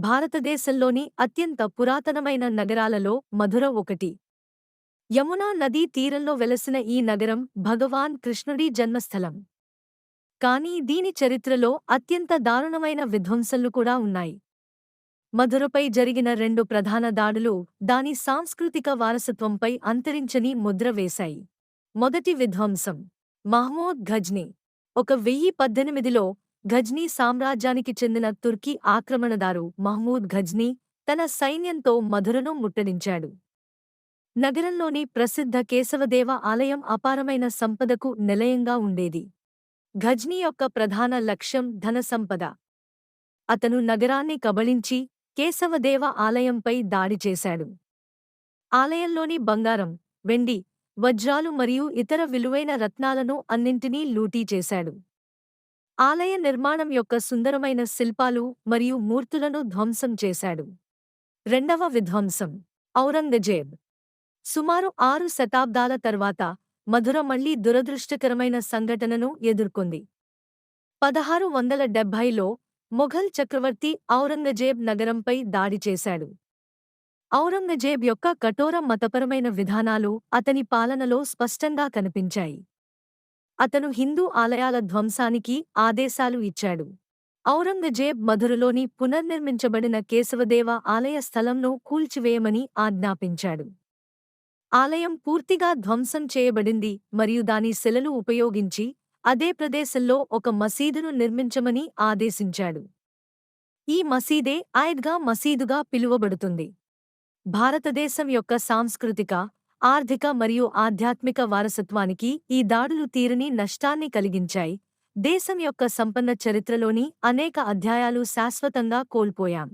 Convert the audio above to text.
భారతదేశంలోని అత్యంత పురాతనమైన నగరాలలో మధుర ఒకటి. యమునా నదీ తీరంలో వెలసిన ఈ నగరం భగవాన్ కృష్ణుడి జన్మస్థలం. కానీ దీని చరిత్రలో అత్యంత దారుణమైన విధ్వంసలు కూడా ఉన్నాయి. మధురపై జరిగిన రెండు ప్రధాన దాడులు దాని సాంస్కృతిక వారసత్వంపై అంతరించని ముద్ర వేశాయి. మొదటి విధ్వంసం మహమూద్ ఘజ్నీ. ఒక వెయ్యి పద్దెనిమిదిలో ఘజ్నీ సామ్రాజ్యానికి చెందిన తుర్కీ ఆక్రమణదారు మహమూద్ ఘజ్నీ తన సైన్యంతో మధురను ముట్టడించాడు. నగరంలోని ప్రసిద్ధ కేశవదేవ ఆలయం అపారమైన సంపదకు నిలయంగా ఉండేది. ఘజ్నీ యొక్క ప్రధాన లక్ష్యం ధన సంపద. అతను నగరాన్ని కబళించి కేశవదేవ ఆలయంపై దాడి చేశాడు. ఆలయంలోని బంగారం వెండి వజ్రాలు మరియు ఇతర విలువైన రత్నాలను అన్నింటినీ లూటీ చేశాడు. ఆలయ నిర్మాణం యొక్క సుందరమైన శిల్పాలు మరియు మూర్తులను ధ్వంసం చేశాడు. రెండవ విధ్వంసం ఔరంగజేబ్. సుమారు ఆరు శతాబ్దాల తర్వాత మధుర మళ్ళీ దురదృష్టకరమైన సంఘటనను ఎదుర్కొంది. పదహారు వందల డెబ్భైలో మొఘల్ చక్రవర్తి ఔరంగజేబ్ నగరంపై దాడి చేశాడు. ఔరంగజేబ్ యొక్క కఠోర మతపరమైన విధానాలు అతని పాలనలో స్పష్టంగా కనిపించాయి. అతను హిందూ ఆలయాల ధ్వంసానికి ఆదేశాలు ఇచ్చాడు. ఔరంగజేబ్ మధురలోని పునర్నిర్మించబడిన కేశవదేవ ఆలయ స్థలంను కూల్చివేయమని ఆజ్ఞాపించాడు. ఆలయం పూర్తిగా ధ్వంసం చేయబడింది మరియు దాని శిలలు ఉపయోగించి అదే ప్రదేశంలో ఒక మసీదును నిర్మించమని ఆదేశించాడు. ఈ మసీదే ఆయద్గా మసీదుగా పిలువబడుతుంది. భారతదేశం యొక్క సాంస్కృతిక ఆర్థిక మరియు ఆధ్యాత్మిక వారసత్వానికి ఈ దాడులు తీరని నష్టాన్ని కలిగించాయి. దేశం యొక్క సంపన్న చరిత్రలోని అనేక అధ్యాయాలు శాశ్వతంగా కోల్పోయాం.